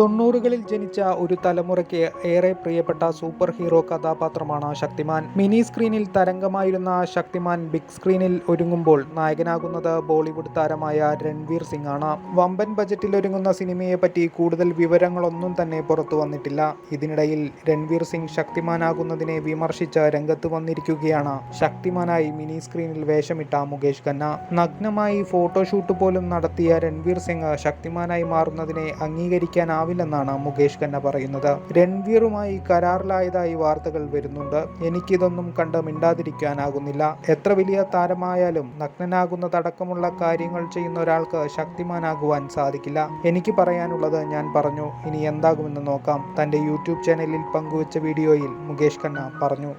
തൊണ്ണൂറുകളിൽ ജനിച്ച ഒരു തലമുറയ്ക്ക് ഏറെ പ്രിയപ്പെട്ട സൂപ്പർ ഹീറോ കഥാപാത്രമാണ് ശക്തിമാൻ. മിനി സ്ക്രീനിൽ തരംഗമായിരുന്ന ശക്തിമാൻ ബിഗ് സ്ക്രീനിൽ ഒരുങ്ങുമ്പോൾ നായകനാകുന്നത് ബോളിവുഡ് താരമായ രൺവീർ സിംഗ് ആണ് വമ്പൻ ബജറ്റിൽ ഒരുങ്ങുന്ന സിനിമയെ പറ്റി കൂടുതൽ വിവരങ്ങളൊന്നും തന്നെ പുറത്തു വന്നിട്ടില്ല. ഇതിനിടയിൽ രൺവീർ സിംഗ് ശക്തിമാനാകുന്നതിനെ വിമർശിച്ച് രംഗത്ത് വന്നിരിക്കുകയാണ്. ശക്തിമാനായി മിനി സ്ക്രീനിൽ വേഷമിട്ട മുകേഷ് ഖന്ന. നഗ്നമായി ഫോട്ടോഷൂട്ട് പോലും നടത്തിയ രൺവീർ സിംഗ് ശക്തിമാനായി മാറുന്നതിനെ അംഗീകരിക്കാനാവില്ലെന്നാണ് മുകേഷ് ഖന്ന പറയുന്നത്. രൺവീറുമായി കരാറിലായതായി വാർത്തകൾ വരുന്നുണ്ട്. എനിക്കിതൊന്നും കണ്ട് മിണ്ടാതിരിക്കാനാകുന്നില്ല. എത്ര വലിയ താരമായാലും നഗ്നനാകുന്നതടക്കമുള്ള കാര്യങ്ങൾ ചെയ്യുന്ന ഒരാൾക്ക് ശക്തിമാനാകുവാൻ സാധിക്കില്ല. എനിക്ക് പറയാനുള്ളത് ഞാൻ പറഞ്ഞു. ഇനി എന്താകുമെന്ന് നോക്കാം. തന്റെ യൂട്യൂബ് ചാനലിൽ പങ്കുവച്ച വീഡിയോയിൽ മുകേഷ് ഖന്ന പറഞ്ഞു.